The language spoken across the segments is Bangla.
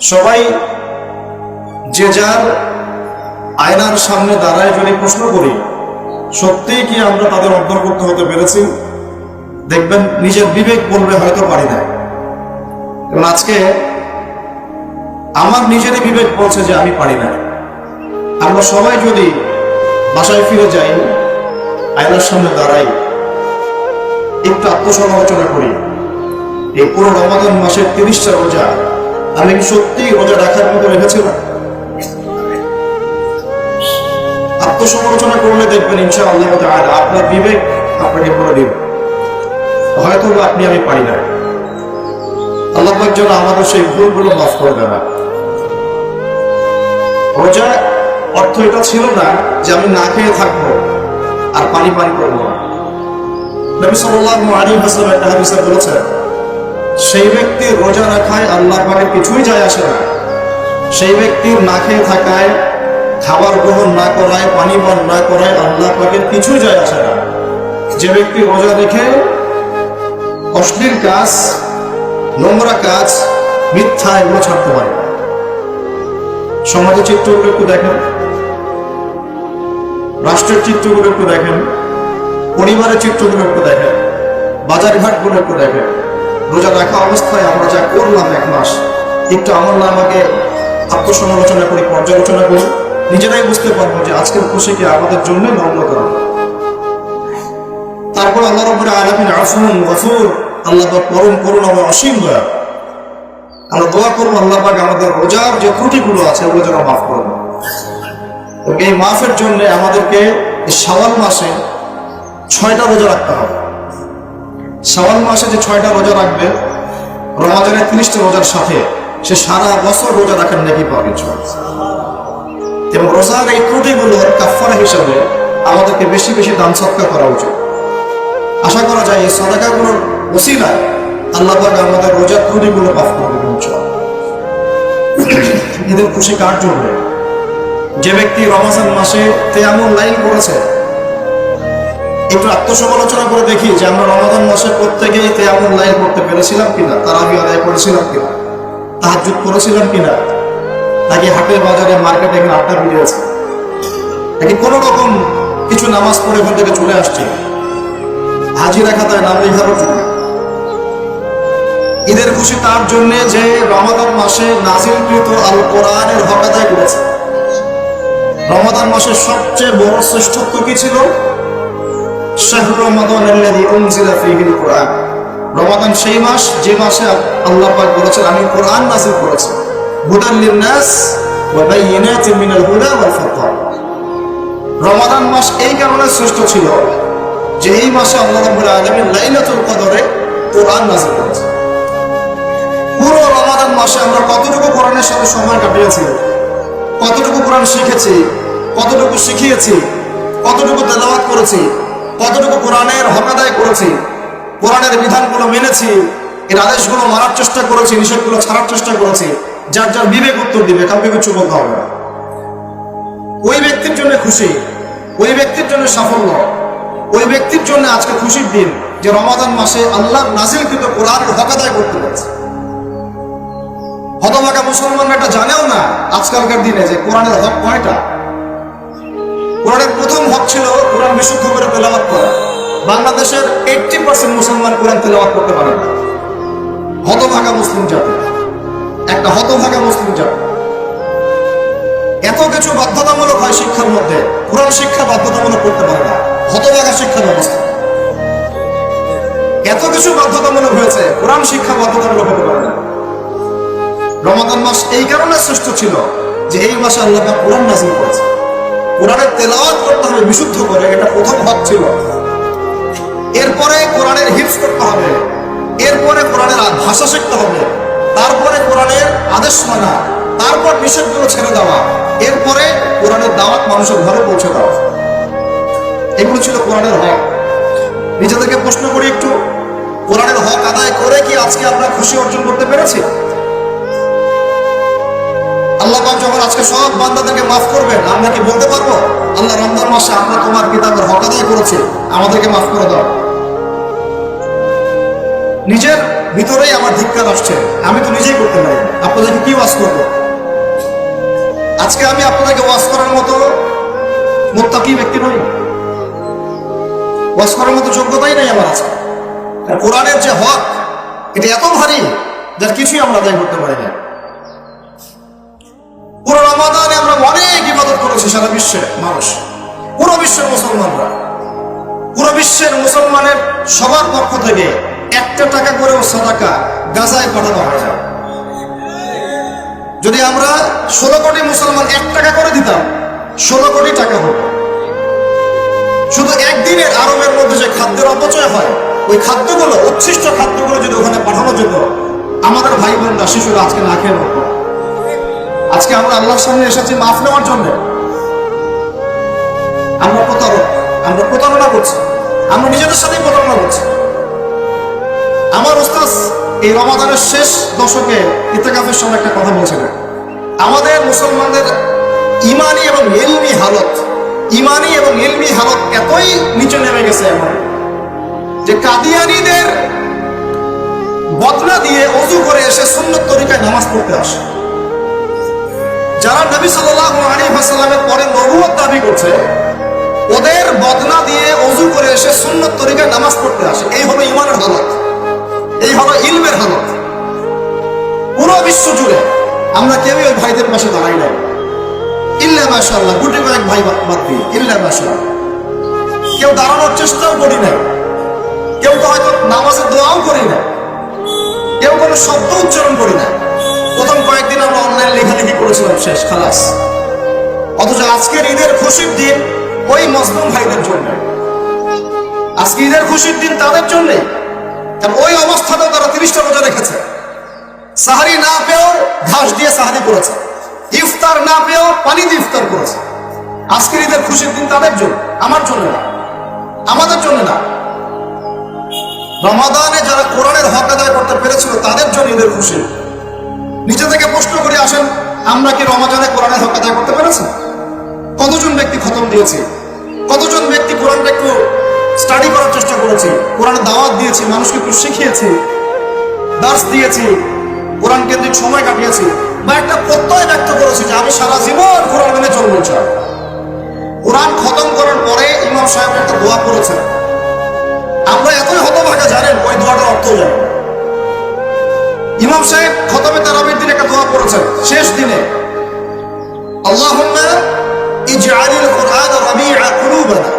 সবাই যে যার আয়নার সামনে দাঁড়ায় যদি প্রশ্ন করি, সত্যিই কি আমরা তাদের অন্তর্ভুক্ত হতে পেরেছি? দেখবেন নিজের বিবেক বলবে হয়তো পারি না। এবং আজকে আমার নিজেরই বিবেক বলছে যে আমি পারি না। আমরা সবাই যদি বাসায় ফিরে যাই, আয়নার সামনে দাঁড়াই, একটু আত্মসমালোচনা করি এই পুরো রমাদান মাসের তিরিশটা রোজা আমি সত্যি রোজা রাখার মতো রেখেছিলাম আত্মসমালোচনা করলে দেখবেন ইনশা আল্লাহ তাআলা আপনার বিবেক আপনাকে বলে দিবে। হয়তো আপনি আমি পারি না আল্লাহ যেন আমাদের সেই ভুলগুলো মাফ করে দেবে রোজা অর্থ এটা ছিল না যে আমি না খেয়ে থাকব আর পানি পানি করব না। নবী সাল্লাল্লাহু আলাইহি ওয়াসাল্লাম একটা হাদিসে বলেছেন সেই ব্যক্তি রোজা রাখায় আল্লাহ পাকের কিছুই যায় আসে না। সেই ব্যক্তির না খেয়ে থাকায়, খাবার গ্রহণ না করায়, পানি পান না করায় আল্লাহ পাকের কিছুই যায় আসে না। যে ব্যক্তি রোজা রেখে অশ্লীল কাজ, নোংরা কাজ, মিথ্যা এগুলো ছাড়তে পারে সমাজের চিত্রগুলো একটু দেখেন। রাষ্ট্রের চিত্রগুলো একটু দেখেন। পরিবারের চিত্রগুলো একটু দেখেন। বাজার ঘাটগুলো একটু দেখেন। রোজা রাখা অবস্থায় আমরা যা করলাম এক মাস একটু আমার নামাকে আত্মসমালোচনা করি, পর্যালোচনা করি। নিজেরাই বুঝতে পারব যে আজকের খুশিকে আমাদের জন্য নগ্নতর তারপর আল্লাহ রব্বুল আলামিন আফুন গফুর, আল্লাহ পাক পরম করুন আমার অসীম দয়া। আমরা দোয়া করব আল্লাহ পাক আমাদের রোজার যে ত্রুটিগুলো আছে, ওগুলো যেন মাফ করে দেন এই মাফের জন্য আমাদেরকে এই শাওয়াল মাসে ছয়টা রোজা রাখতে হবে। শাওয়াল মাসে যে ছয়টা রোজা রাখবে, রমাজানের তিরিশটা রোজার সাথে সে সারা বছর রোজা রাখার নাকি পাবে এবং রোজার এই ত্রুটিগুলোর কাফারা হিসাবে আমাদেরকে বেশি বেশি দান সৎকার করা উচিত। আশা করা যায় এই সদাকাগুলোর ওসিলায় আল্লাহ পাক আমাদের রোজার ত্রুটিগুলো মাফ করবে। ঈদের খুশি কার জন্য? যে ব্যক্তি রমাজান মাসে তেমন লাইন করেছে একটু আত্মসমালোচনা করে দেখি যে আমরা রমাদান মাসে প্রত্যেকেই তেমন লাইন করতে পেরেছিলাম কিনা তারা আমি আদায় করেছিলাম কিনা তাহাজুদ করেছিলাম কিনা, নাকি হাটের বাজারে, মার্কেটে এখানে আড্ডা বেরিয়েছে নাকি কোনো রকম কিছু নামাজ পড়ে ওখান থেকে চলে আসছে। হাজিরা খাতায় নাম লেখার জন্য ঈদের খুশি তার জন্য যে রমাদান মাসে নাজিলকৃত আল কোরআনের হক আদায় করেছে। রমাদান মাসের সবচেয়ে বড় শ্রেষ্ঠত্ব কি ছিল? শাহরু রমাদান আল্লাযী উনজিলা ফীহিল কোরআন। পুরো রমাদান মাসে আমরা কতটুকু কোরআনের সাথে সময় কাটিয়েছি, কতটুকু কোরআন শিখেছি, কতটুকু শিখিয়েছি, কতটুকু তেলাওয়াত করেছি কতটুকু কোরআনের হক আদায় করেছি, কোরআনের বিধানগুলো মেনেছি, এর আদেশগুলো মারার চেষ্টা করেছি, নিষেধগুলো ছাড়ার চেষ্টা করেছি, যার যার বিবেক উত্তর দিবে, কাউকে কিছু বলতে হবে না। ওই ব্যক্তির জন্য খুশি, ওই ব্যক্তির জন্য সাফল্য, ওই ব্যক্তির জন্য আজকে খুশির দিন যে রমাদান মাসে আল্লাহ নাজিল কিন্তু কোরআনের হক আদায় করতে পেরেছে। হতভাগা মুসলমানরা এটা জানেও না আজকালকার দিনে যে কোরআনের হক কয়টা কোরআনের প্রথম হক ছিল কোরআন বিশুদ্ধ করে তেলাওয়াত করা। বাংলাদেশের এইটটি পার্সেন্ট মুসলমান কোরআন তেলাওয়াত করতে পারে না। হতভাগা মুসলিম জাতি। একটা হতভাগা মুসলিম জাতি। এত কিছু বাধ্যতামূলক হয় শিক্ষার মধ্যে, কোরআন শিক্ষা বাধ্যতামূলক করতে পারে না। হতভাগা শিক্ষা ব্যবস্থা। এত কিছু বাধ্যতামূলক হয়েছে, কোরআন শিক্ষা বাধ্যতামূলক হতে পারে না। রমাদান মাস এই কারণে শ্রেষ্ঠ ছিল যে এই মাসে আল্লাহ কোরআন নাজিল করেছে কোরআনের তেলাওয়াত করতে হবে, বিশুদ্ধ করে, এটা প্রথম হক ছিল। এরপরে কোরআনের হিফজ করতে হবে, এরপরে কোরআনের ভাষা শিখতে হবে, তারপরে কোরআনের আদেশ মানা, তারপর নিষেধগুলো ছেড়ে দেওয়া, এরপরে কোরআনের দাওয়াত মানুষের ঘরে পৌঁছে দেওয়া। এগুলো ছিল কোরআনের হক। নিজেদেরকে প্রশ্ন করি একটু, কোরআনের হক আদায় করে কি আজকে আমরা খুশি অর্জন করতে পেরেছি? আল্লাহ পাক যখন আজকে সব বান্দাদেরকে মাফ করবেন, আমরা কি বলতে পারব? আল্লাহ রমজান মাসে আমরা তোমার কিতাবের হক আদায় করেছি, আমাদেরকে মাফ করে দাও। নিজের ভিতরেই আমার ধিক্কার আসছে, আমি তো নিজেই করতে পারি। আপনাদেরকে কি ওয়াজ করব? আজকে আমি আপনাদেরকে ওয়াজ করার মতো মোত্তাকি ব্যক্তি নই। ওয়াজ করার মতো যোগ্যতাই নেই আমার আছে কোরআনের যে হক, এটা এত ভারী, যার কিছুই আমরা আদায় করতে পারি না। করেছি সারা বিশ্বে মানুষ। পুরো বিশ্বের মুসলমানরা। পুরো বিশ্বের মুসলমানের সবার পক্ষ থেকে একটা টাকা করেও সাদাকা গাজায় পাঠানো হয় না। যদি আমরা ষোলো কোটি মুসলমান এক টাকা করে দিতাম, ষোলো কোটি টাকা হতো। শুধু একদিনের আরবের মধ্যে যে খাদ্যের অপচয় হয়, ওই খাদ্যগুলো, উচ্ছিষ্ট খাদ্যগুলো যদি ওখানে পাঠানো যেত আমাদের ভাই বোনরা শিশুরা আজকে না খেয়ে আজকে আমরা আল্লাহর সামনে এসেছি মাফ নেওয়ার জন্য। আমরা প্রতারক, আমরা প্রতারণা করছি, আমরা নিজেদের সাথেই প্রতারণা করছি। আমার ওস্তাদ, এই রমাদানের শেষ দশকে ইতেকাফের সময় একটা কথা বলছিলেন। আমাদের মুসলমানদের ইমানি এবং ইলমি হালত, ইমানি এবং ইলমি হালত এতই নিচে নেমে গেছে এখন, যে কাদিয়ানিদের বদলা দিয়ে অজু করে এসে সুন্নত তরিকায় নামাজ পড়তে আসে। যারা নবী আলাইহি ওয়াসাল্লামের পরে নবুয়ত দাবি করছে ওদের বদনা দিয়ে অজু করে এসে সুন্নত তরিকায় নামাজ পড়তে আসে। এই হলো ইমানের হালত। এই হলো ইলমের হালত। পুরো বিশ্ব জুড়ে আমরা কেউই ওই ভাইদের পাশে দাঁড়াই নাই। ইল্লা মাশাআল্লাহ, গুটি কয়েক ভাই বাদ দিয়ে, ইল্লা মাশাআল্লাহ। কেউ দাঁড়ানোর চেষ্টাও করি নাই। কেউ তো হয়তো নামাজের দোয়াও করি না কেউ কোনো শব্দ উচ্চারণ করি না প্রথম কয়েকদিন আমরা অনলাইন লেখালেখি করেছিলাম শেষ, খালাস। অথচ আজকের ঈদের খুশির দিন ওই মজলুম ভাইদের জন্য। আজকে ঈদের খুশির দিন তাদের জন্যে। ওই অবস্থাতেও তারা তিরিশটা রোজা রেখেছে। সাহারি না পেয়েও ঘাস দিয়ে সাহারি করেছে। ইফতার না পেয়েও পানি দিয়ে ইফতার করেছে। আজকের ঈদের খুশির দিন তাদের জন্য, আমার জন্য না। আমাদের জন্য না। রমাদানে যারা কোরআনের হক আদায় করতে পেরেছিল, তাদের জন্য ঈদের খুশি। নিজে থেকে প্রশ্ন করে আসেন, আমরা কি রমাদানে কোরআনের হক আদায় করতে পেরেছি? কতজন ব্যক্তি খতম দিয়েছি? কতজন ব্যক্তি কোরআনটা একটু স্টাডি করার চেষ্টা করেছি? কোরআনের দাওয়াত দিয়েছি, মানুষকে একটু শিখিয়েছি দার্স দিয়েছি, কোরআন কেন্দ্রিক সময় কাটিয়েছি। বা একটা প্রত্যয় ব্যক্ত করেছি যে আমি সারা জীবন কোরআন মেনে চলবো চাই। কোরআন খতম করার পরে ইমাম সাহেব একটা দোয়া করেছেন। আমরা এতই হতভাগা, জানেন, ওই দোয়াটার অর্থ জানেন ইমাম সাহেব খতমে তারাবির দিন একটা দোয়া করেছেন, শেষ দিনে, আল্লাহুম্মা ইজআলিল কুরআন রাবি'a কুলুবানা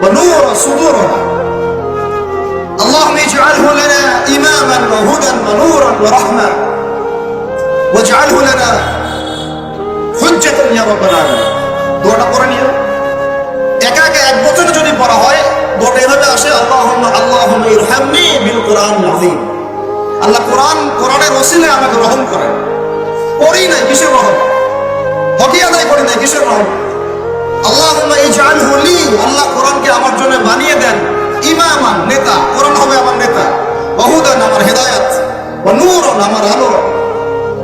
ওয়া নূরা সুদুরনা اللهم اجعله لنا إماما وهدى ونورا ورحمة واجعله لنا حجة يا رب العالمين দোয়াটা পড়ে নিও একা একা এক বছরে যদি পড়া হয় দোয়াটা এভাবে আসে আল্লাহুম্মা আল্লাহুম্মা ইরহামনি বিল কুরআন আযীম আল্লাহ কোরআন কোরআনের ওসিলে আমাকে রহম করেন করি নাই কিসের রহম হকি আদায় করি নাই কিসের রহম লি। আল্লাহ কোরআনকে আমার জন্য বানিয়ে দেন। ইমামান, নেতা। কোরআন হবে আমার নেতা। বহুদান আমার হেদায়াত। নূরন, আমার আলো।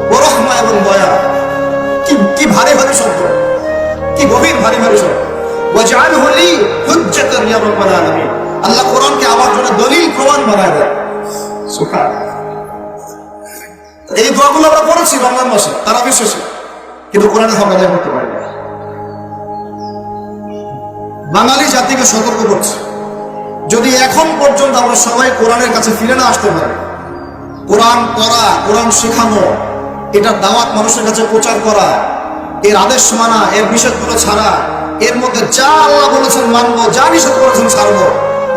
ও রহমা এবং দয়া। কি কি ভারী ভারী শব্দ। কি গভীর ভারী ভারী শব্দ। ওয়াজআলহু লি হুজ্জাতান ইয়া রাব্বাল আলামিন। আল্লাহ কোরআনকে আমার জন্য দলিল, প্রমাণ বানায় দেন। এই দোয়াগুলো আমরা পড়েছি রমজান মাসে, তারা বিশ্বাসী। কিন্তু কোরআনের আদায় করতে পারি বাঙালি জাতিকে সতর্ক করছে। যদি এখন পর্যন্ত আমরা সবাই কোরআনের কাছে ফিরে না আসতে পারি, কোরআন পড়া, কোরআন শেখানো, এটার দাওয়াত মানুষের কাছে প্রচার করা, এর আদেশ মানা, এর নিষেধগুলো ছাড়া, এর মধ্যে যা আল্লাহ বলেছেন মানবো, যা নিষেধ করেছেন ছাড়বো,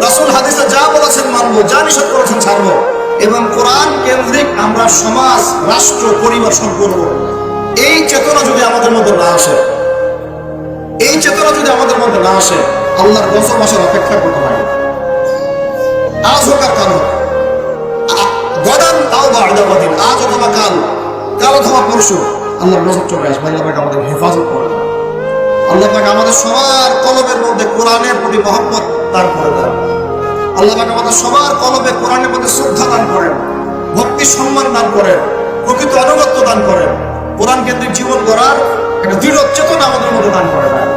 রাসুল হাদিসে যা বলেছেন মানবো, যা নিষেধ করেছেন ছাড়বো, এবং কোরআন কেন্দ্রিক আমরা সমাজ, রাষ্ট্র, পরিবার সম্পূর্ণ, এই চেতনা যদি আমাদের মধ্যে না আসে যদি আমাদের মধ্যে না আসে, আল্লাহর গজব আসার অপেক্ষা করতে হয়। আজ হোক আর কাল গদান তাও বা আদাবাদিন আজ কাল কাল অথবা পরশু, আল্লাহর চলে আসবে। আল্লাহ আমাদের হেফাজত করে আল্লাহ আমাদের সবার কলবের মধ্যে কোরআনের প্রতি মহব্বত দান করে দেন। আল্লাহ আমাদের সবার কলবে কোরআনের প্রতি শ্রদ্ধা দান করেন। ভক্তি সম্মান দান করেন। প্রকৃত আনুগত্য দান করেন। কোরআন কেন্দ্রিক জীবন গড়ার একটা দৃঢ় চেতনা আমাদের মধ্যে দান করে দেন।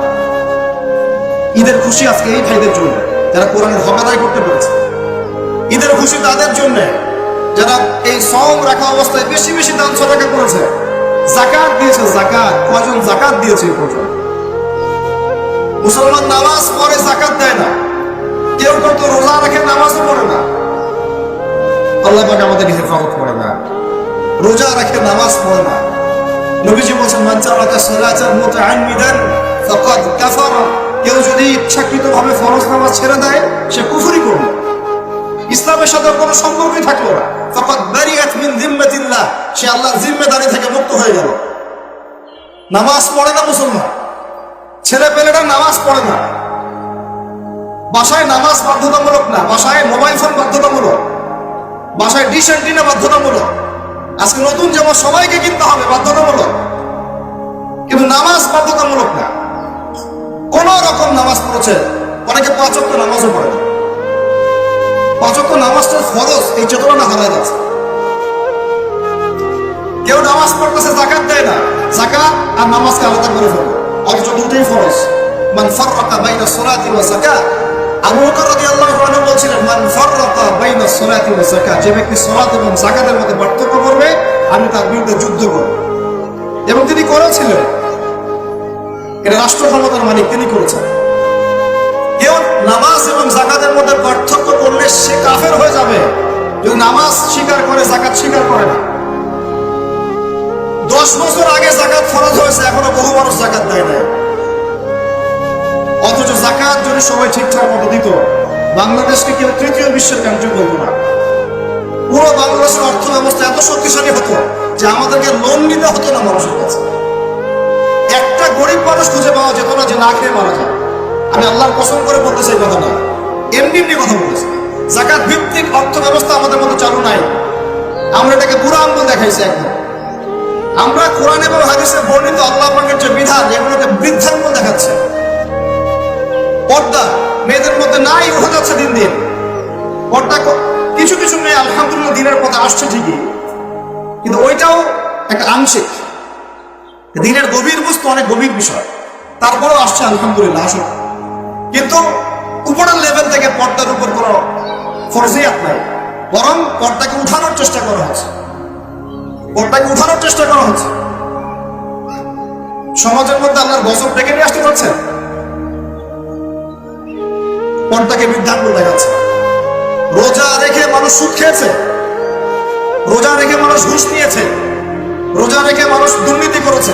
ঈদের খুশি আজকে এই ভাইদের জন্য, যারা কোরআনের হক আদায় করতে পেরেছে। ঈদের খুশি তাদের জন্য যারা এই সম রাখা অবস্থায় বেশি বেশি দান সদাকা করেছে। জাকাত দিয়েছে, জাকাত। কজন জাকাত দিয়েছে এই পর্যন্ত? মুসলমান নামাজ পড়ে জাকাত দেয় না। কেউ কেউ তো রোজা রাখে নামাজও পড়ে না। আল্লাহ পাক আমাদের হেফাজত করে না। রোজা রাখে নামাজ পড়ে না। নবীজি বলছেন, মান চালাকা সালাতান মুতাআম্মিদান, ফাকাদ কাফারা। কেউ যদি ইচ্ছাকৃতভাবে ফরজ নামাজ ছেড়ে দেয়, সে কুফরি করল ইসলামের সাথে কোনো সম্পর্কই থাকল না। ফাকাদ বারিয়াত মিন জিম্মাতিল্লাহ সে আল্লাহর জিম্মেদারি থেকে মুক্ত হয়ে গেল। নামাজ পড়ে না মুসলমান। ছেলে পেলেরা নামাজ পড়ে না। বাসায় নামাজ বাধ্যতামূলক না। বাসায় মোবাইল ফোন বাধ্যতামূলক। বাসায় ডিশ অ্যান্টিনা বাধ্যতামূলক। আজকে নতুন জামা সবাইকে কিনতে হবে, বাধ্যতামূলক। কিন্তু নামাজ বাধ্যতামূলক না। কোন রকম নামাজ পড়েছে। অনেকে পাঁচক্য নামাজও পড়ে না। পাঁচক্য নামাজটা ফরজ, এই চেতনা হারায় যাচ্ছে। কেউ নামাজ পড়তেছে জাকাত দেয় না। জাকাত আর নামাজকে আলাদা করে ফেলবে অথচ দুটোই ফরজ। মান ফাররাকা বাইনা সালাতি ওয়া যাকাত। আবু বকর রাদিয়াল্লাহু আনহু বলছিলেন, মান ফাররাকা বাইনা সালাতি ওয়া যাকাত। যে ব্যক্তি সালাত এবং যাকাতের মধ্যে পার্থক্য করবে, আমি তার বিরুদ্ধে যুদ্ধ করব। এবং তিনি করেছিলেন। এটা রাষ্ট্র ক্ষমতার মালিক, তিনি করেছেন। কেউ নামাজ এবং জাকাতের মধ্যে পার্থক্য করলে সে কাফের হয়ে যাবে। যদি নামাজ স্বীকার করে, জাকাত স্বীকার করে না। দশ বছর আগে জাকাত ফরজ হয়েছে, এখনও বহু মানুষ জাকাত দেয় নাই। অথচ জাকাত যদি সবাই ঠিকঠাক মতো দিত, বাংলাদেশকে কেউ তৃতীয় বিশ্বের কান্ট্রি বলব না। পুরো বাংলাদেশের অর্থ ব্যবস্থা এত শক্তিশালী হতো যে আমাদেরকে লোন নিতে হতো না মানুষের কাছে। একটা গরিব মানুষ খুঁজে পাওয়া যেত না যে না খেয়ে মারা যায়। আমি আল্লাহর পছন্দ করে বলতেছি এই কথা না এমনি এমনি কথা বলতেছি জাকাত ভিত্তিক অর্থ ব্যবস্থা আমাদের মধ্যে চালু নাই। আমরা এটাকে বুড়ো আঙ্গুল দেখাইছি একদম আমরা কোরআন এবং হাদিসে বর্ণিত আল্লাহ পাকের যে বিধান, এগুলোকে বৃদ্ধাঙ্গুল দেখাচ্ছে। পর্দা মেয়েদের মধ্যে নাই উঠে যাচ্ছে দিন দিন। পর্দা কিছু কিছু মেয়ে আলহামদুলিল্লাহ দিনের পথে আসছে ঠিকই। কিন্তু ওইটাও একটা আংশিক। দিনের গভীর বস্তু অনেক গভীর বিষয়। তারপরেও আসছে আলহামদুলিল্লাহ, আসুন। কিন্তু উপরের লেভেল থেকে পর্দার উপর কোনো ফরজিয়াত নাই। বরং পর্দাকে উঠানোর চেষ্টা করা হচ্ছে। পর্দাকে উঠানোর চেষ্টা করা হচ্ছে। সমাজের মধ্যে আল্লাহর গজব ডেকে নিয়ে আসতে পারছে পর্দাকে বৃদ্ধাঙ্গ দেখাচ্ছে। রোজা রেখে মানুষ সুদ খেয়েছে। রোজা রেখে মানুষ ঘুষ নিয়েছে। করেছে।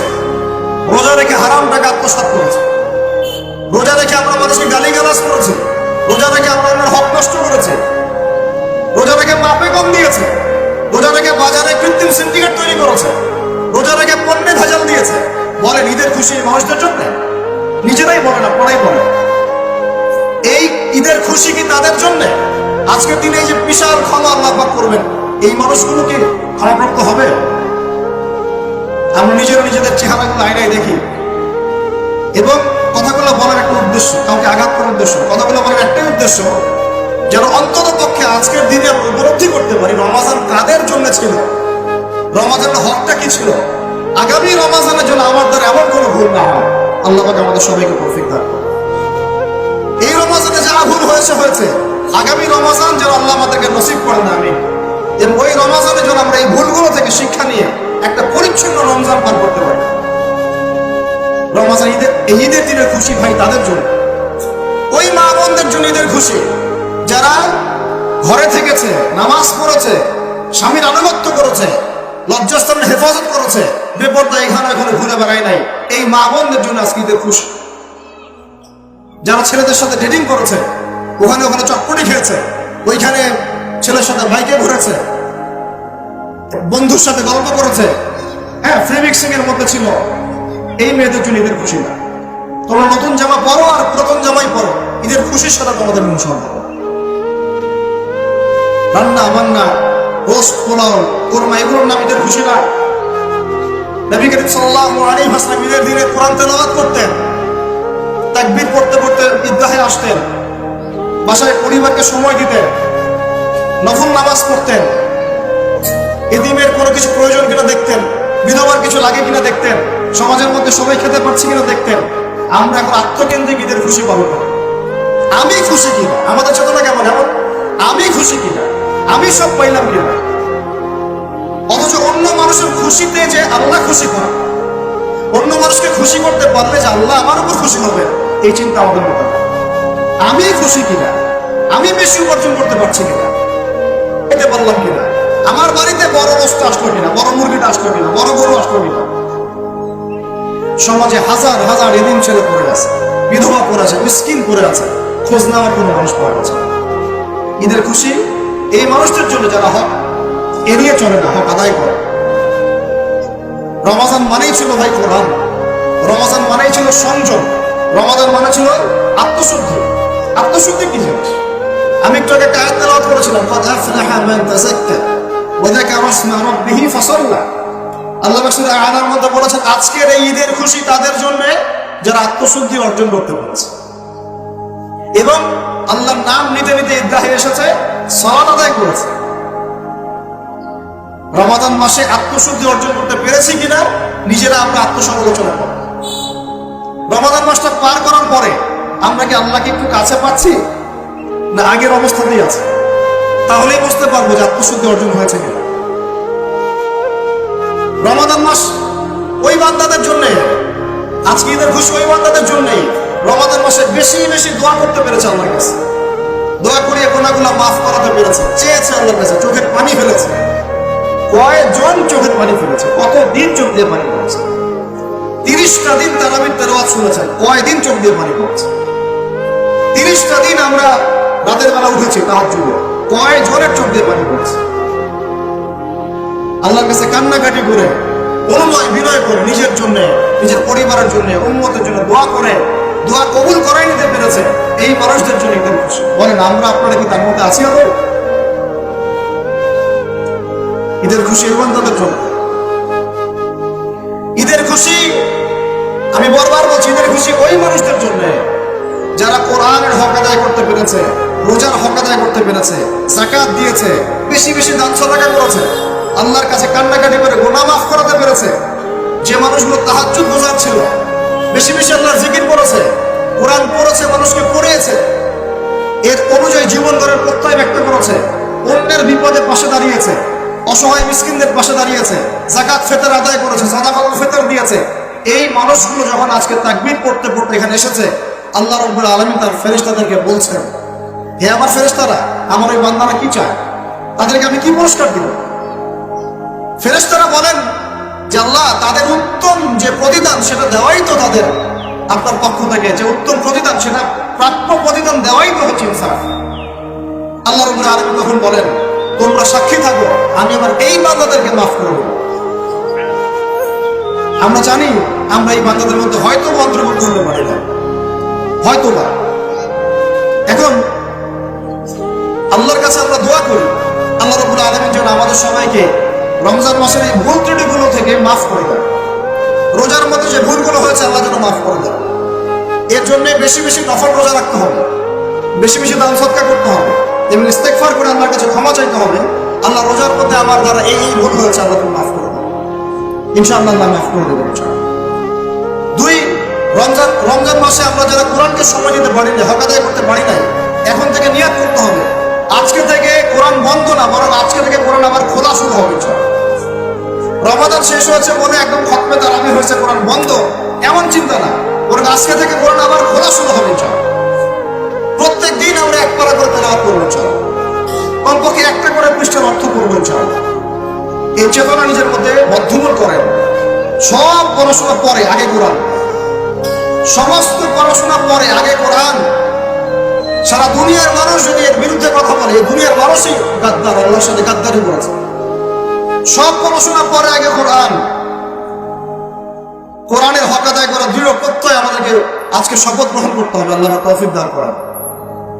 রোজা রেখে হারাম টাকা আত্মসাৎ করেছে। রোজা রেখে আমরা মানুষকে গালি গালাজ করেছি। রোজা রেখে আমরা অন্যের হক নষ্ট করেছে। রোজা রেখে মাপে কম দিয়েছে। রোজা রেখে বাজারে কৃত্রিম সিন্ডিকেট তৈরি করেছে। রোজা রেখে পণ্যে ভেজাল দিয়েছে। বলে ঈদের খুশি মানুষদের জন্য? নিজেরাই বলে না পড়াই বলে এই ঈদের খুশি কি তাদের জন্য? আজকের দিনে এই যে বিশাল ক্ষমা আল্লাহ করবেন, এই মানুষগুলো কি ক্ষমাপ্রাপ্ত হবে? আমরা নিজেরা নিজেদের চেহারাগুলো আয়নায় দেখি। এবং কথাগুলো বলার একটা উদ্দেশ্য, কাউকে আঘাত করার উদ্দেশ্য, কথাগুলো বলার একটাই উদ্দেশ্য, যেন অন্তত পক্ষে আজকের দিনে আমরা উপলব্ধি করতে পারি রমাজান কাদের জন্য ছিল? রমাজানের হকটা কি ছিল? আগামী রমাজানের জন্য আমার দ্বারা এমন কোনো ভুল না হয়। আল্লাহ আমাদের সবাইকে প্রফিক দান এই রমাজানে যা ভুল হয়েছে হয়েছে। আগামী রমাজান যেন আল্লাহ আমাদেরকে নসিব করে না আমি এবং ওই রমাজানে যেন আমরা এই ভুলগুলো থেকে শিক্ষা নিয়ে একটা পরিচ্ছন্ন রমজান পার করতে পারি। রমাজান ঈদের এই ঈদের দিনের খুশি ভাই তাদের জন্য। ওই মা বোনদের জন্য ঈদের খুশি। যারা ঘরে থেকেছে, নামাজ পড়েছে, স্বামীর আনুগত্য করেছে, লজ্জাস্থানের হেফাজত করেছে, বেপরদা এখানে এখানে ঘুরে বেড়ায় নাই, এই মা বোনদের জন্য আজকে ঈদের খুশি। যারা ছেলেদের সাথে ডেটিং করেছে, ওখানে ওখানে চটপটি খেয়েছে, ওইখানে ছেলের সাথে বাইকে ঘুরেছে বন্ধুর সাথে গল্প করেছে। হ্যাঁ ফ্রি মিক্সিং এর মধ্যে ছিল। এই মেয়েদের জন্য ঈদের খুশি না। তোমরা নতুন জামা পরো আর পুরাতন জামাই পরো। ঈদের খুশির সাথে তোমাদের কোনো রান্না, বান্না রোস্ট পোলাও, কোরমা, এগুলোর নাম ঈদের খুশি না। নবী করিম ঈদের দিনে কোরআন করতেন। পড়তে পড়তে ঈদগাহে আসতেন। বাসায় পরিবারকে সময় দিতেন। নফল নামাজ পড়তেন। এদিমের কোনো কিছু প্রয়োজন কিনা দেখতেন, বিধবার কিছু লাগে কিনা দেখতেন, সমাজের মধ্যে সবাই খেতে পারছি কিনা দেখতেন, আমরা এখন আত্মকেন্দ্রিক ঈদের খুশি পাবো না আমি খুশি কিনা? আমাদের চেতনা কেমন? এমন আমি খুশি কিনা? আমি সব পাইলাম কিনা? অথচ অন্য মানুষের খুশিতে যে আল্লাহ খুশি করা অন্য মানুষকে খুশি করতে পারলে যে আল্লাহ আমার উপর খুশি হবে, এই চিন্তা আমাদের মধ্যে আমি খুশি কিনা? আমি বেশি উপার্জন করতে পারছি কিনা? এতে পারলাম কিনা? আমার বাড়িতে বড় বস্তু আসলো কিনা? বড় মুরগিটা আসলো কিনা? বড় গরু আসলো কিনা? সমাজে হাজার হাজার এদিন ছেলে পড়ে আছে, বিধবা পড়ে আছে, মিসকিন পড়ে আছে, খোঁজ নেওয়ার কোনো মানুষ পাওয়া না। ঈদের খুশি? এই মানুষদের জন্য যারা হক এড়িয়ে চলে না, হক আদায় করে। রমাজান মানেই ছিল ভাই কোরআন। রমাজান মানেই ছিল সংযম। রমাজান মানে ছিল আত্মশুদ্ধি। আত্মশুদ্ধি কি জিনিস? আমি একটু আগে কায়াত তেলাওয়াত করেছিলাম قد আল্লাহ আনার মধ্যে বলেছেন, আজকের এই ঈদের খুশি তাদের জন্য যারা আত্মশুদ্ধি অর্জন করতে পেরেছে এবং আল্লাহর নাম নিতে নিতে ঈদগাহে এসেছে সলাত আদায় করেছে। রমাদান মাসে আত্মশুদ্ধি অর্জন করতে পেরেছি কিনা, নিজেরা আমরা আত্মসমালোচনা করব রমাদান মাসটা পার করার পরে আমরা কি আল্লাহকে একটু কাছে পাচ্ছি? না, আগের অবস্থাতেই আছে। তাহলেই বুঝতে পারব যে আত্মশুদ্ধি অর্জন হয়েছে কিনা। রমাদান মাস ওই বান্দাদের জন্য, আজকে ঈদের খুশি ওই বান্দাদের জন্যই রমাদান মাসে বেশি বেশি দোয়া করতে পেরেছে আল্লাহর কাছে। দোয়া করিয়ে গোনাগুলা মাফ করাতে পেরেছে, চেয়েছে আল্লাহর কাছে, চোখের পানি ফেলেছে। কয়জন চোখের পানি ফেলেছে? কত দিন চোখ দিয়ে পানি পড়েছে? তিরিশটা দিন তারাবির তেলাওয়াত শুনেছেন, কয়দিন চোখ দিয়ে পানি পড়েছে? তিরিশটা দিন আমরা রাতের বেলা উঠেছি তাহার যুগে কয় জনের চোখ দিয়ে পানি পড়েছে। আল্লাহর কাছে কান্নাকাটি করে অনুনয় বিনয় করে নিজের জন্য, নিজের পরিবারের জন্য উন্মতের জন্য দোয়া করে, দোয়া কবুল করাই নিতে পেরেছে, এই মানুষদের জন্য একদম খুশি বলেন, আমরা আপনারা কি তার মধ্যে আছি আদৌ? ঈদের খুশি এবং তাদের জন্য। ঈদের খুশি, আমি বারবার বলছি, ঈদের খুশি ওই মানুষদের জন্য যারা কোরআনের হক আদায় করতে পেরেছে রোজার হক আদায় করতে পেরেছে জাকাত দিয়েছে, বেশি বেশি দান সদাকা করেছে, আল্লাহর কাছে কান্নাকাটি করে গোনা মাফ করাতে পেরেছে। যে মানুষগুলো তাহাজ্জুদ গোজার ছিল, বেশি বেশি আল্লাহর জিকির করেছে, কোরআন পড়েছে, মানুষকে পড়িয়েছে। এর অনুযায়ী জীবন গড়ার প্রত্যয় ব্যক্ত করেছে, অন্যের বিপদে পাশে দাঁড়িয়েছে, অসহায় মিসকিনদের পাশে দাঁড়িয়েছে জাকাত ফেতার আদায় করেছে সাদাকাল ফেতর দিয়েছে। এই মানুষগুলো যখন আজকে তাকবির পড়তে পড়তে এখানে এসেছে, আল্লাহ রব্বুল আলমী তার ফেরেশতাদেরকে বলছেন হে আমার ফেরেশতারা, আমার ওই বান্দারা কি চায়? তাদেরকে আমি কি পুরস্কার দিব? ফেরেশতারা বলেন যে আল্লাহ, তাদের উত্তম যে প্রতিদান সেটা দেওয়াই তো তাদের আপনার পক্ষ থেকে, যে উত্তম প্রতিদান সেটা প্রাপ্য প্রতিদান দেওয়াই তো হচ্ছে ইনসাফ। আল্লাহ রবুল আলম তখন বলেন, তোমরা সাক্ষী থাকো, আমি আমার এই বান্দাদেরকে মাফ করব। আমরা জানি, আমরা এই বান্দাদের মধ্যে হয়তো অন্তর্ভুক্ত হতে পারি না। হয়তো বা এখন আল্লাহর কাছে আমরা দোয়া করি। আল্লাহ রবুল আলমের জন্য আমাদের সবাইকে রমজান মাসের এই ভুল ত্রুটিগুলো থেকে মাফ করে দেন। রোজার মধ্যে যে ভুলগুলো হয়েছে, আল্লাহ যেন মাফ করে দেন। এর জন্য বেশি বেশি নফল রোজা রাখতে হবে। বেশি বেশি দান সৎকার করতে হবে। এবং ইস্তেকফার করে আল্লাহর কাছে ক্ষমা চাইতে হবে। আল্লাহ রোজার মধ্যে আমার দ্বারা এই এই ভুল হয়েছে, আল্লাহ তুমি মাফ করে দেবে ইনশাআল্লাহ আল্লাহ মাফ করে ইনশাআল্লাহ। দুই, রমজান রমজান মাসে আমরা যারা কোরআনকে সময় দিতে পারি না হক আদায় করতে পারি নাই, এখন থেকে নিয়াত করতে হবে। আজকে থেকে কোরআন বন্ধ না, বরং আজকে থেকে কোরআন আবার খোলা শুরু হবে রমাদান শেষ হয়েছে বলে একদম খতমে তারাবি হয়েছে, কোরআন বন্ধ এমন চিন্তা না, বরং আজকে থেকে কোরআন আবার খোলা শুরু হবে। প্রত্যেক দিন আমরা এক পারা করে তেলাওয়াত করব ইনশাআল্লাহ। কমপক্ষে একটা করে পৃষ্ঠার অর্থ করব ইনশাআল্লাহ। এই চেতনা নিজের মধ্যে বদ্ধমূল করেন সব পড়াশোনা পরে, আগে কোরআন সমস্ত পড়াশোনা পরে, আগে কোরআন সারা দুনিয়ার মানুষ যদি এর বিরুদ্ধে কথা বলে দুনিয়ার মানুষই গাদ্দার, আল্লাহর সাথে গাদ্দারি করেছে। সব পড়াশোনা পরে আগে কোরআন। কোরআনের হক আদায় করা দৃঢ় প্রত্যয় আমাদেরকে আজকে শপথ গ্রহণ করতে হবে, আল্লাহ তৌফিক দান করার।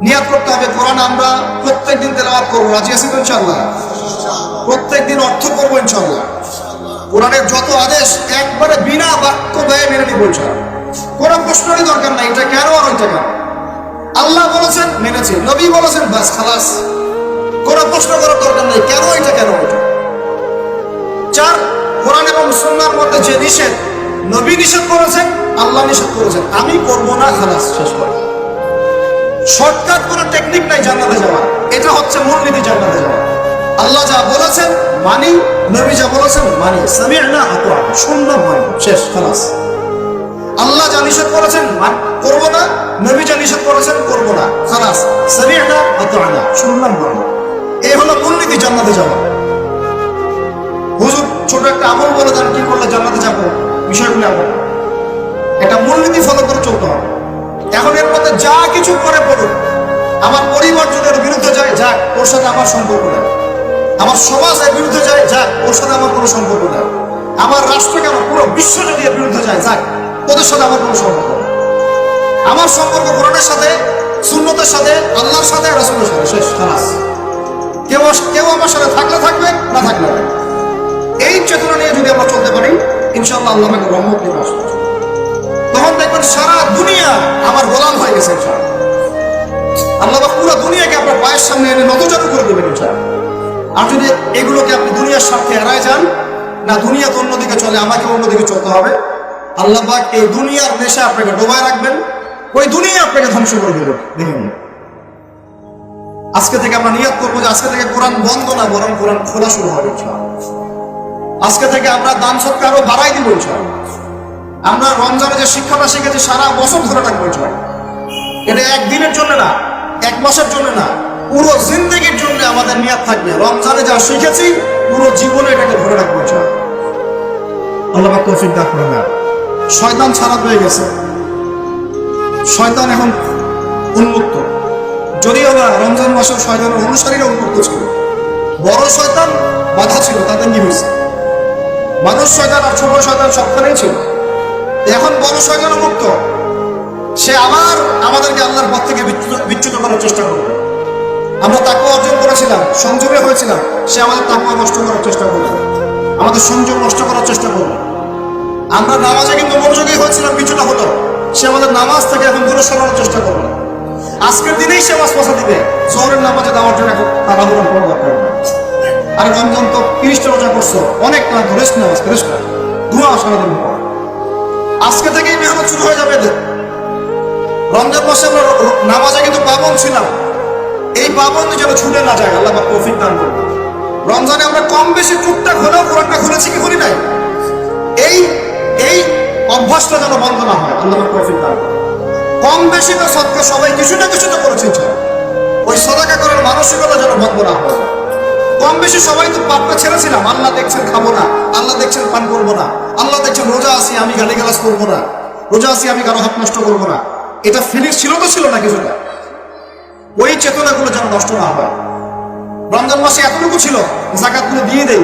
নিয়াত করতে হবে, কোরআন আমরা প্রত্যেক দিন তেলাওয়াত করব। রাজি আছি তো ইনশাআল্লাহ? প্রত্যেক দিন অর্থ করব ইনশাআল্লাহ। কোরআনের যত আদেশ একবারে বিনা বাক্য ব্যয় মেনে নিব ইনশাআল্লাহ। কোনো প্রশ্নেরই দরকার নাই, এটা কেন আর ওইটা কেন? আল্লাহ বলেছেন, মেনেছি। নবী বলেছেন, বাস, খালাস। কোনো প্রশ্ন করার দরকার নেই। কেন এটা, কেন ওইটা চার, কোরআন এবং সুন্নার মধ্যে যে নিষেধ, নবী নিষেধ করেছেন, আল্লাহ নিষেধ করেছেন। আমি করব না, খালাস, শেষ করে। শর্টকাট কোনো টেকনিক নাই জান্নাতে যাওয়ার। এটা হচ্ছে মূলনীতি জান্নাতে যাওয়া আল্লাহ যা বলেছেন, মানি, নবী যা বলেছেন, মানি। সামি'না আতা শুনলাম মানি। শেষ, খালাস। আল্লাহ যা নিষেধ করেছেন করব না, নবী যা নিষেধ করেছেন করব না। খালাস আতা শুনলাম এই হলো মূলনীতি জান্নাতে যাওয়া। হুজুর, ছোট একটা আমল বলে দেন, কি করলে জান্নাতে যাব? বিষয়গুলো এমন একটা মূলনীতি ফলো করে চলতে হবে। এখন এর মধ্যে যা কিছু করে পড়ুক আমার পরিবার এর বিরুদ্ধে যায়, যাক, ওর সাথে আমার সম্পর্ক নেই। আমার সমাজ এর বিরুদ্ধে যায়, যাক, ওর সাথে আমার কোনো সম্পর্ক নেই। আমার রাষ্ট্র কেন পুরো বিশ্ব যদি এর বিরুদ্ধে যায়, যাক ওদের সাথে আমার কোনো সম্পর্ক আমার সম্পর্ক কোরআনের সাথে, সুন্নতের সাথে, আল্লাহর সাথে, রাসূলের সাথে, শেষ, খালাস। কেউ কেউ আমার সাথে থাকলে থাকবে, না থাকলে এই চেতনা নিয়ে যদি আমরা চলতে পারি, ইনশাআল্লাহ আল্লাহ আমাকে রহমত নিয়ে আসবে। তখন দেখবেন সারা দুনিয়া আমার গোলাম হয়ে গেছে আল্লাহ পুরো দুনিয়াকে আপনার পায়ের সামনে এনে নতজাত করে দেবেন, ইনশাআল্লাহ। আর যদি এগুলোকে আপনি দুনিয়ার স্বার্থে এড়ায় যান, না দুনিয়া তো অন্যদিকে চলে, আমাকে অন্যদিকে চলতে হবে। আল্লাহ পাক এই দুনিয়ার নেশা আপনাকে ডোবায় রাখবেন, ওই দুনিয়া আপনাকে ধ্বংস করে দেবে। দেখুন। আজকে থেকে আমরা নিয়ত করব যে আজকে থেকে কোরআন বন্ধ না, বরং কোরআন খোলা শুরু হবে আজকে থেকে আমরা দান সৎকার আরও বাড়াই দিব আমরা রমজানে যে শিক্ষাটা শিখেছি, সারা বছর ধরে ইনশাআল্লাহ। এটা একদিনের জন্য না, এক মাসের জন্য না, পুরো জিন্দগির জন্য আমাদের নিয়াত থাকবে। রমজানে যা শিখেছি, পুরো জীবনে এটাকে ধরে রাখব আল্লাহ তৌফিক দান না শয়তান ছাড়া হয়ে গেছে। শয়তান এখন উন্মুক্ত। যদিও বা রমজান মাসে শয়তানের অনুসারীরা উন্মুক্ত ছিল। বড় শয়তান, বাধা ছিল তাদের কি হয়েছে? মানুষ শয়তান আর ছোট শয়তান সবখানেই ছিল। এখন বড় শয়তান মুক্ত সে আবার আমাদেরকে আল্লাহর পথ থেকে বিচ্যুত করার চেষ্টা করবে। আমরা তাকে অর্জন করেছিলাম, সংযমে হয়েছিলাম। সে আমাদের তাকে নষ্ট করার চেষ্টা করবে। আমাদের সংযম নষ্ট করার চেষ্টা করবে। আমরা নামাজে কিন্তু মনোযোগী হয়েছিলাম কিছুটা হলো সে আমাদের নামাজ থেকে এখন দূরে সরানোর চেষ্টা করবে। আজকের দিনেই সে মাস পয়সা দিবে। জোহরের নামাজে দেওয়ার জন্য এখন তাড়াহুড়ো কোনো দরকার আর রমজান তো তিরিশটা রোজা করছ। অনেক না রেস্ট নামাজ রেস্ট না। ধোঁয়া সারাদিন আজকে থেকেই মেহনত শুরু হয়ে যাবে এদের। রমজান মাসে আমরা নামাজে কিন্তু পাবন ছিলাম। এই পাবন যেন ছুটে না যায়, আল্লাহ পাক তৌফিক দান করবে রমজানে আমরা কম বেশি টুকটাক হলেও কোরআনটা খুলেছি কি করি নাই? এই এই অভ্যাসটা যেন বন্ধ না হয়, আল্লাহ তৌফিক দান কম বেশি তো সৎকা সবাই কিছু না কিছু তো করেছে ইনশাআল্লাহ। ওই সদাকা করার মানসিকতা যেন বন্ধ না হয়। কম বেশি সবাই তো পাপটা ছেড়েছিলাম। আল্লাহ দেখছেন খাব না, আল্লাহ দেখছেন পান করব না, আল্লাহ দেখছেন রোজা আসি আমি গালি গালাজ করব না, রোজা আসি আমি কারও হাত নষ্ট করব না। এটা ফিলিংস ছিল তো ছিল না কিছুটা। ওই চেতনাগুলো যেন নষ্ট না হয়। রমজান মাসে এতটুকু ছিল, জাকাতগুলো দিয়ে দেই।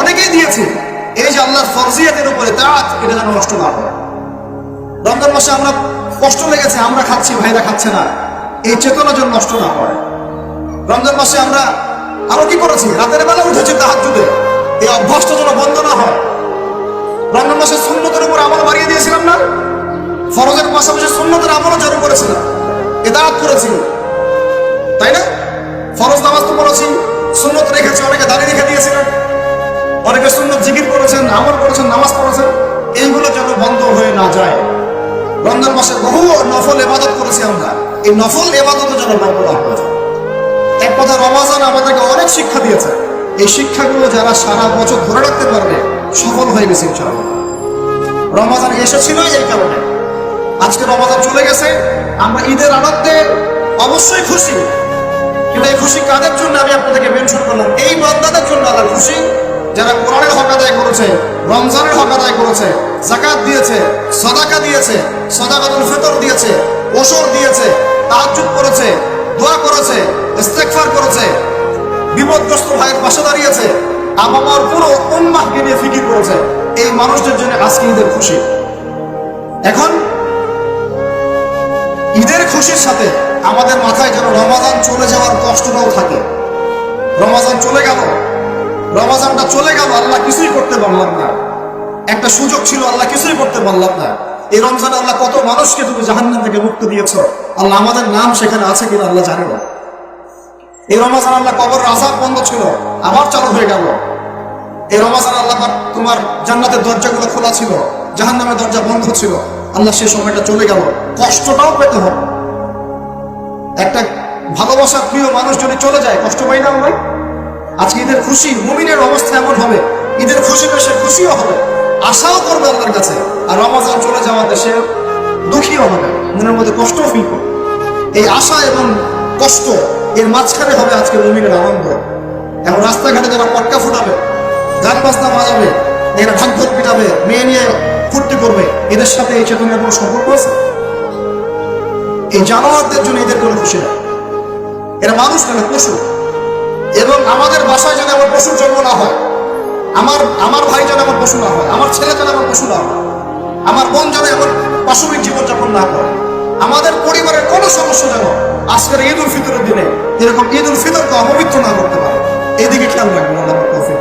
অনেকেই দিয়েছে যে আল্লাহর ফরজিয়াতের উপরে তাঁত এটা যেন নষ্ট না হয়। রমজান মাসে আমরা কষ্ট লেগেছে, আমরা খাচ্ছি, ভাইরা খাচ্ছে না। এই চেতনা যেন নষ্ট না হয়। রমজান মাসে আমরা আরও কি করেছি? রাতের বেলা উঠেছি তাহার যুগে এই অভ্যাসটা যেন বন্ধ না হয়। রমজান মাসে সুন্নতের উপর আমল বাড়িয়ে দিয়েছিলাম না? ফরজের পাশাপাশি সুন্নতের আমলও চালু করেছিলাম। এদাত করেছি। তাই না? ফরজ নামাজ তো পড়েছি সুন্নত রেখেছি, অনেকে দাঁড়িয়ে রেখে দিয়েছিলেন। অনেকে সুন্নত জিকির করেছেন, আমল করেছেন, নামাজ পড়েছেন, এইগুলো যেন বন্ধ হয়ে না যায়। রমজান মাসে বহু নফল এবাদত করেছি আমরা। এই নফল এবাদত যেন বন্ধ না হয়ে যায় এক কথা রমাজান আমাদেরকে অনেক শিক্ষা দিয়েছে। এই শিক্ষাগুলো যারা সারা বছর ধরে রাখতে পারবে, সফল হয়ে গেছে ইনশাআল্লাহ। রমাজান এসেছিল এই কারণে। আজকে রমাজান চলে গেছে। আমরা ঈদের আনন্দে অবশ্যই খুশি। কিন্তু এই খুশি কাদের জন্য আমি আপনাদেরকে মেনশন করলাম? এই বান্দাদের জন্য আল্লাহ খুশি। যারা কোরআনের হক আদায় করেছে, রমজানের হক আদায় করেছে জাকাত দিয়েছে, সদাকা দিয়েছে, সদাকাতুল ফিতর দিয়েছে ওসর দিয়েছে, তাহাজ্জুদ করেছে, দোয়া করেছে, ইস্তেগফার করেছে, বিপদগ্রস্ত ভাইয়ের পাশে দাঁড়িয়েছে আমার পুরো উম্মাহকে নিয়ে ফিকির করেছে, এই মানুষদের জন্য আজকে ঈদের খুশি। এখন ঈদের খুশির সাথে আমাদের মাথায় যেন রমাজান চলে যাওয়ার কষ্টটাও থাকে। রমাজান চলে গেল রমাজানটা চলে গেল, আল্লাহ কিছুই করতে পারলাম না। একটা সুযোগ ছিল, আল্লাহ কিছুই করতে পারলাম না। এই রমজানে আল্লাহ কত মানুষকে তুমি জাহান্নাম থেকে মুক্তি দিয়েছ। আল্লাহ আমাদের নাম সেখানে আছে কিনা আল্লাহ জানে না। এই রমাজান আল্লাহ কবর আজাব বন্ধ ছিল, আবার চালু হয়ে গেল। এই রমাজান আল্লাহ তোমার জান্নাতের দরজাগুলো খোলা ছিল, জাহান্নামের দরজা বন্ধ ছিল। আল্লাহ সে সময়টা চলে গেল, কষ্টটাও পেতে হবে। একটা ভালোবাসার প্রিয় মানুষ যদি চলে যায়, কষ্ট পাই না আমরা? আজকে ঈদের খুশি, মুমিনের অবস্থা এমন হবে। ঈদের খুশিতে সে খুশিও হবে, আশাও করবে আল্লাহর কাছে। আর রমাজান চলে যাওয়াতে সে দুঃখীও হবে, মনের মধ্যে কষ্টও ফিল করবে। এই আশা এবং কষ্ট, এর মাঝখানে হবে আজকে মুমিনের আনন্দ। এবং রাস্তাঘাটে যারা পটকা ফুটাবে গান বাজনা বাজাবে, এরা ঢাক ঢোল পিটাবে, মেয়ে নিয়ে ফুর্তি করবে, এদের সাথে এই চেতনার কোনো সম্পর্ক আছে? এই জানোয়ারদের জন্য এদের কোনো খুশি না। এরা মানুষ না পশু। এবং আমাদের বাসায় যেন আমার পশুর জন্ম না হয়, আমার আমার ভাই যেন আমার পশু না হয়, আমার ছেলে যেন আমার পশু না হয়, আমার বোন যেন এমন পাশবিক জীবনযাপন না করে, আমাদের পরিবারের কোনো সমস্যা যেন আজকের ঈদ উল ফিতরের দিনে এরকম ঈদ উল ফিতরকে অপবিত্র না করতে পারে। এদিকে খেয়াল রাখবেন, আল্লাহ আমার তৌফিক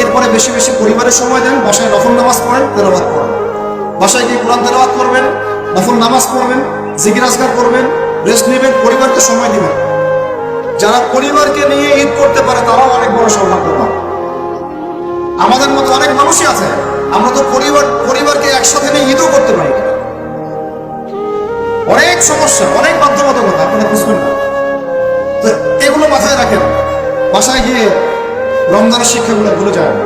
এরপরে বেশি বেশি পরিবারের সময় দেন, বাসায় নফল নামাজ পড়েন তেলাবাদ করেন। বাসায় গিয়ে কোরআন তেলাবাদ করবেন, নফল নামাজ পড়বেন, জিকির আজগার করবেন, রেস্ট নেবেন, পরিবারকে সময় দিবেন। যারা পরিবারকে নিয়ে ঈদ করতে পারে, তারাও অনেক বড় সৌভাগ্য পায় আমাদের মতো অনেক মানুষই আছে, আমরা তো পরিবার, পরিবারকে একসাথে নিয়ে ঈদও করতে পারি অনেক সমস্যা, অনেক বাধ্যবাধকতা আপনারা বুঝবেন না। তো এগুলো মাথায় রাখেন, বাসায় গিয়ে রমজানের শিক্ষাগুলো ভুলে যায় না।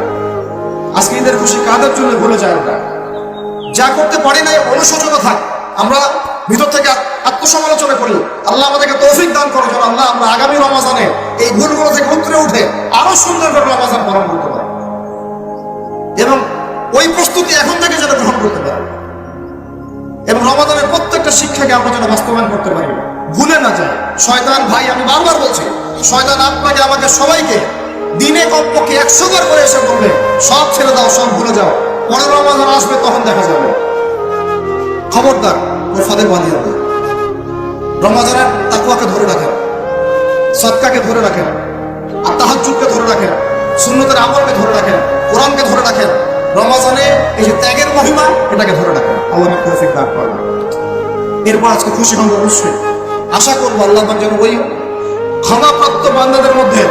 আজকে ঈদের খুশি কাদের জন্য ভুলে যায় না। যা করতে পারি না অনুশোচনা থাক। আমরা ভিতর থেকে আত্মসমালোচনা করি। আল্লাহ আমাদেরকে তৌফিক দান করে যেন আল্লাহ আমরা আগামী রমাজানে এই ভুলগুলো থেকে উত্তরে উঠে আরও সুন্দর করে রমাজান পালন করতে পারি। এবং ওই প্রস্তুতি এখন থেকে যেন গ্রহণ করতে পারি। এবং রমাদানের প্রত্যেকটা শিক্ষাকে আমরা যেন বাস্তবায়ন করতে পারি। ভুলে না যায় শয়তান ভাই, আমি বারবার বলছি, শয়তান আপনাকে, আমাকে সবাইকে দিনে কমপক্ষে একশো বার করে এসে বলবে, সব ছেড়ে দাও, সব ভুলে যাও। পরের রমাদান আসবে, তখন দেখা যাবে। খবরদার। ফাদের বাঁধিয়ে হবে রমাজানের তাকুয়াকে ধরে রাখেন সৎকাকে ধরে রাখেন আর তাহাজুদকে ধরে রাখেন সুন্নতের আমলকে ধরে রাখেন কোরআনকে ধরে রাখেন রমাজানে এই যে ত্যাগের মহিমা, এটাকে ধরে রাখেন আল্লাহ তৌফিক দান করেন। এরপর আজকে খুশি হব অবশ্যই। আশা করব আল্লাহ যেন ওই ক্ষমাপ্রাপ্ত বান্দাদের মধ্যে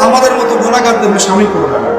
আমাদের মতো গোলাগারদের সামিল করে রাখেন